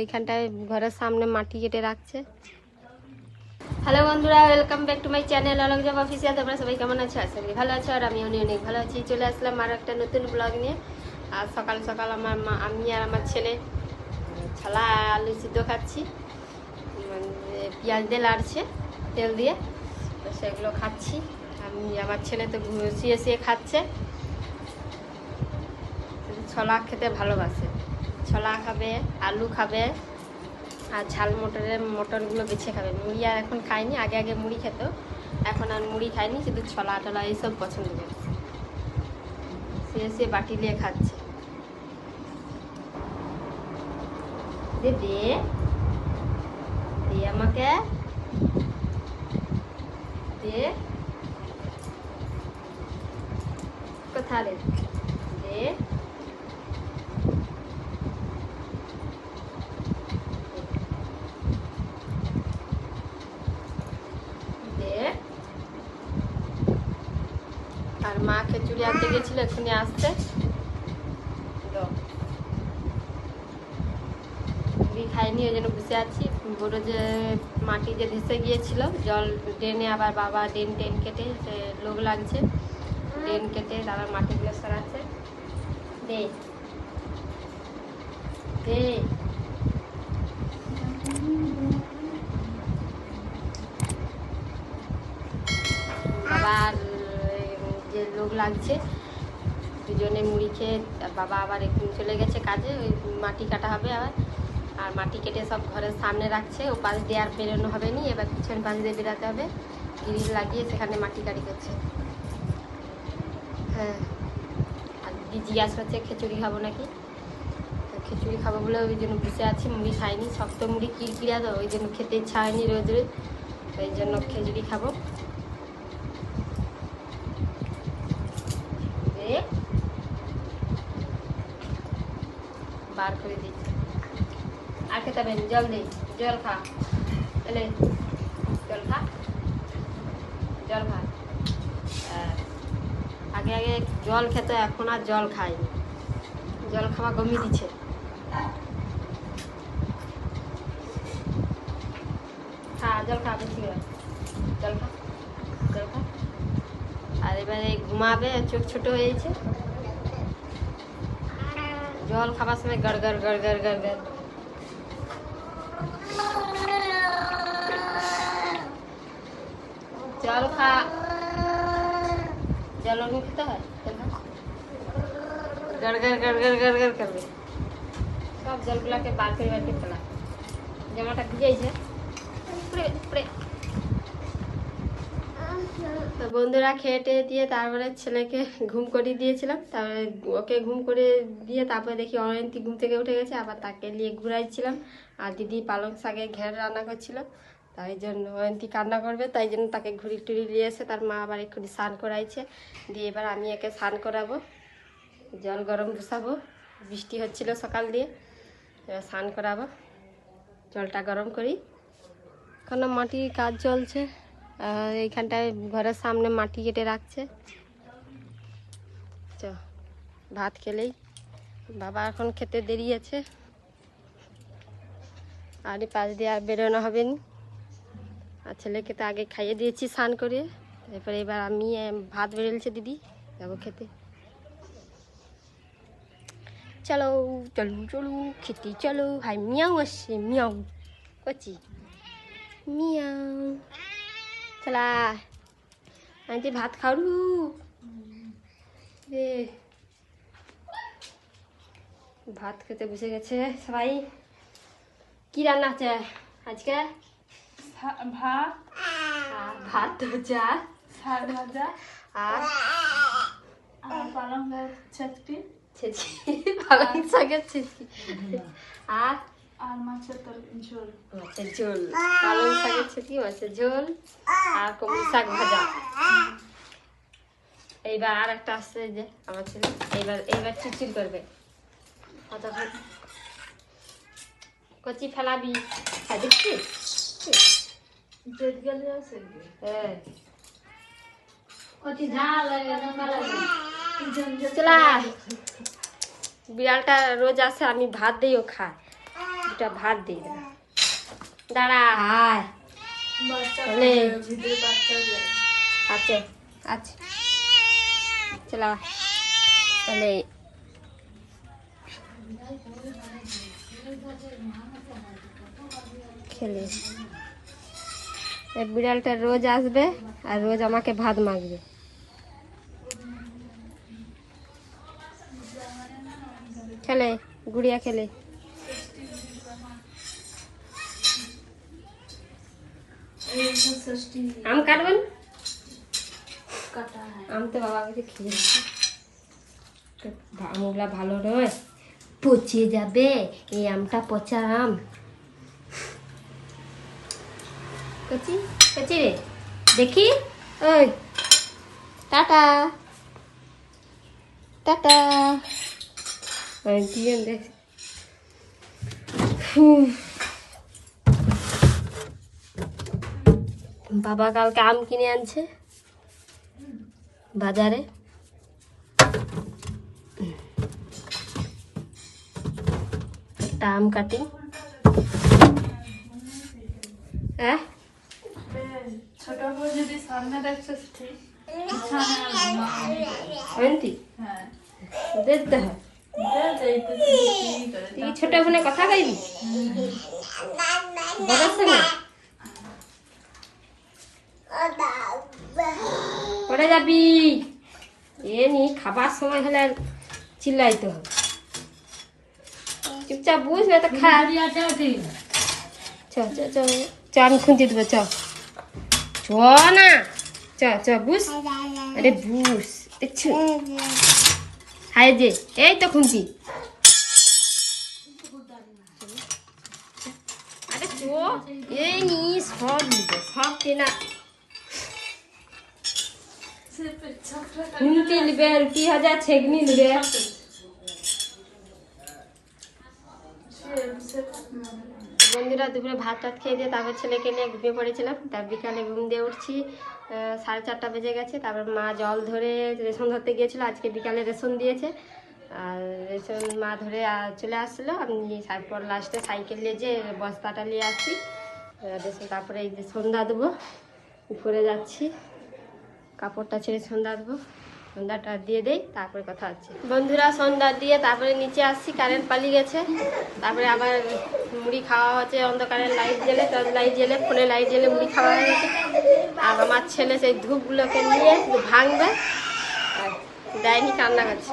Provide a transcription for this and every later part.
এইখানটায় ঘরের সামনে মাটি কেটে রাখছে। হ্যালো বন্ধুরা welcome back to my channel Alok job official তোমরা সবাই কেমন আছো? আশা করি ভালো আছো, আর আমি অনেক অনেক ভালো আছি। চলে আসলাম আর একটা নতুন ব্লগ নিয়ে। আর সকাল সকাল আমার মা, আমি আর আমার ছেলে, ছালা আলু সিদ্ধ খাচ্ছি। মানে পেঁয়াজ দিয়ে লাড়ছে, তেল দিয়ে। তো সেগুলো খাচ্ছি। আমি, আমার ছেলে তো শুয়ে শুয়ে খাচ্ছে। ছোলা খেতে ভালোবাসে। ছোলা খাবে, আলু খাবে, আর ঝাল মটরের মটরগুলো বেছে খাবে। মুড়ি আর এখন খায়নি, আগে আগে মুড়ি খেত, এখন আর মুড়ি খায়নি, শুধু ছোলা টলা এইসব পছন্দ করে সে সে বাটি নিয়ে খাচ্ছে। দে দে। আমাকে। দে। কোথা রে? দে দে আর মা খিচুড়ি আনতে গেছিল, এক্ষুনি আসতে। খাইনি, ওই জন্য বসে আছি। বড় যে মাটি যে ধেসে গিয়েছিল, জল ড্রেনে আবার বাবা ড্রেন টেন কেটে লোক লাগছে ড্রেন কেটে তারপর মাটিগুলো সরাচ্ছে। দে। দে। বাবার লোক লাগছে। দুজনে মুড়ি খেয়ে বাবা আবার একটু চলে গেছে কাজে, ওই মাটি কাটা হবে আবার। আর মাটি কেটে সব ঘরের সামনে রাখছে ও পাশ দিয়ে আর বেরোনো হবে নি, এবার পিছন পাশ দিয়ে বেরাতে হবে। গ্রিল লাগিয়ে সেখানে মাটি কাটি করছে। হ্যাঁ। আর জিজ্ঞাসা করছে খিচুড়ি খাব নাকি? খিচুড়ি খাব বলে ওই জন্য বসে আছি, মুড়ি খাইনি, শক্ত মুড়ি কিরকিরা তো, ওই জন্য খেতে ইচ্ছা হয়নি রোজ রোজ ওই জন্য খিচুড়ি খাব। দিয়ে বার করে দিচ্ছি। আর খেতে হবে না, জল খা। এলে জল খা জল খা। আগে আগে জল খেত এখন আর জল খাই। জল খাওয়া কমিয়ে দিচ্ছে। খা জল খা বেশি জল খা। এবারে ঘুমাবে চোখ ছোট হয়েছে। জল খাবার সময় গড় গড় গড় গড় গড় গড়। জল খা। জল ওরকম খেতে হয়? জল খা। গড় গড় গড় গড় গড় গড় করবে। সব জলগুলাকে বার করে বার করে ফেলা। জামাটা ভিজাইছে। উপরে উপরে। তো বন্ধুরা খেয়ে টেয়ে দিয়ে তারপরে ছেলেকে ঘুম করিয়ে দিয়েছিলাম। তারপরে ওকে ঘুম করে দিয়ে তারপরে দেখি অয়ন্তী ঘুম থেকে উঠে গেছে, আবার তাকে নিয়ে ঘুরাইছিলাম। আর দিদি পালং শাকের ঘের রান্না করছিল, তাই জন্য অয়ন্তী কান্না করবে, তাই জন্য তাকে ঘুরি টুরি নিয়ে এসে তার মা আবার একটু স্নান করাইছে। দিয়ে এবার আমি একে স্নান করাবো, জল গরম বসাবো, বৃষ্টি হচ্ছিল সকাল দিয়ে, এবার স্নান করাবো, জলটা গরম করি। এখনও মাটির কাজ চলছে। এইখানটায় ঘরের সামনে মাটি কেটে রাখছে। চ, ভাত খেলেই। বাবা এখন খেতে দেরি আছে। আর এই পাশ দিয়ে আর বেরোনো হবে নি। আর ছেলেকে তো আগে খাইয়ে দিয়েছি স্নান করে। তারপরে এবার আমি ভাত বেরোলছে দিদি, যাব খেতে। চলো চলু চলু খেতে চলো। হাই, মিয়াও আসছে, মিয়াও। করছি মিয়াও। চলা। আন্টি ভাত খাওয়ারু রে ভাত খেতে বসে গেছে সবাই। কি রান্না আছে আজকে? ভাত। আর ভাত চা শাক ভাজা। আর? পালং শাক চাটনি ছেচি পালং শাকের ছেচি আর? আর মাছের ঝোল। মাছের ঝোল। পালং শাকের ছেচি মাছের ঝোল আর কমল শাক ভাজা। এইবার আর একটা আসছে যে আমার ছেলে। এইবার এইবার চিরচির করবে। কচি ফেলাবি। হ্যাঁ দেখছিস জেদ গেলে আছে হ্যাঁ। কচি ঝাল চলা বিড়ালটা রোজ আসে আমি ভাত দিইও খায় দুটা ভাত দিয়ে দে দাঁড়া। আয়। আছে। আছে। চলা। তাহলে খেলে। এই বিড়ালটা রোজ আসবে আর রোজ আমাকে ভাত মাগবে খেলে গুড়িয়া খেলে এই তো ষষ্ঠী আম কাটবেন? কাটা আম তো বাবা কাছে খেয়েছি। আমগুলা ভালো নয়। পচে যাবে। এই আমটা পচা আম। কচি কচি রে। দেখি। ওই। টাটা। টাটা। দিয়ে দেখ হুম। বাবা কালকে আম কিনে আনছে। বাজারে। একটা আম কাটি হ্যাঁ? ছোট যদি সামনে ঠিক হ্যাঁ দেখতে হয় ছোট ফোনে কথা কইবি? বড় সঙ্গে পড়ে যাবি। এ নি, খাবার সময় হলে আর চিল্লাইতে হবে। চুপচাপ বুঝ না তো খা। চ চ চ আমি খুঁজে দেবো, চ। চ না। চ চ বুঝ আরে বুঝ দেখছ? হায় যে, এই তো খুঁজি। আরে চ, এই নি, সব সব কেনা। খুন্তি নিবে রুটি হাজা ছেগনি নিবে বন্ধুরা দুপুরে ভাত টাত খেয়ে দিয়ে তারপর ছেলেকে নিয়ে ঘুমিয়ে পড়েছিলাম। তার বিকালে ঘুম দিয়ে উঠছি সাড়ে চারটা বেজে গেছে। তারপর মা জল ধরে রেশন ধরতে গিয়েছিল, আজকে বিকালে রেশন দিয়েছে। আর রেশন মা ধরে চলে আসছিল আমি তারপর লাস্টে সাইকেল নিয়ে যে বস্তাটা নিয়ে আসছি রেশন তারপরে এই যে সন্ধ্যা দেবো, উপরে যাচ্ছি। কাপড়টা ছেড়ে সন্ধ্যা দেবো। সন্ধ্যাটা দিয়ে দেই, তারপরে কথা হচ্ছে। বন্ধুরা, সন্ধ্যা দিয়ে তারপরে নিচে আসছি কারেন্ট পালিয়ে গেছে। তারপরে আবার মুড়ি খাওয়া হচ্ছে, অন্ধকারে লাইট জ্বেলে টর্চ লাইট জ্বেলে ফোনে লাইট জ্বেলে মুড়ি খাওয়া হয়ে গেছে। আর আমার ছেলে সেই ধূপগুলোকে নিয়ে ভাঙবে, আর দেয়নি, কান্না করছে।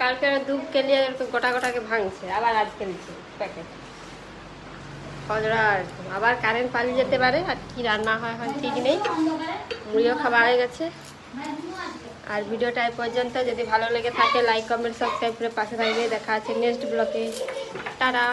কালকে নিয়ে এরকম গোটা গোটাকে ভাঙছে, আবার আজকে নিচ্ছে প্যাকেট ফজরা আর আবার কারেন্ট পালিয়ে যেতে পারে, আর কি রান্না হয় হয় ঠিক নেই। মুড়িও খাওয়া হয়ে গেছে। আর ভিডিওটা এই পর্যন্ত। যদি ভালো লেগে থাকে লাইক কমেন্ট সাবস্ক্রাইব করে পাশে থাকবে। দেখা আছে নেক্সট ব্লগে টাটা!